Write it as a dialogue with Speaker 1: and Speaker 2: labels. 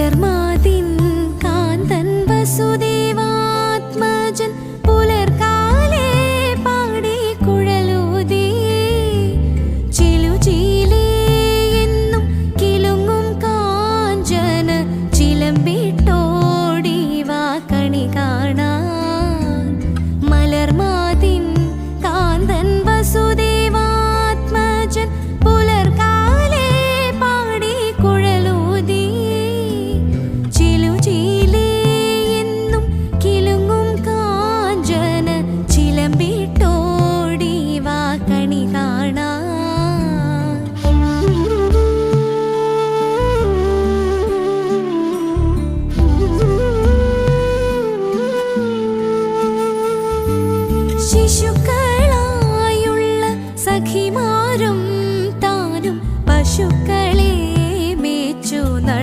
Speaker 1: പുലർമാതിൻ പുലർകാലേ പാടി എന്നും കിലുങ്ങും കാഞ്ചന ചിലമ്പിട്ടോടി വാ കണികാ. ശിശുക്കളായുള്ള സഖിമാരും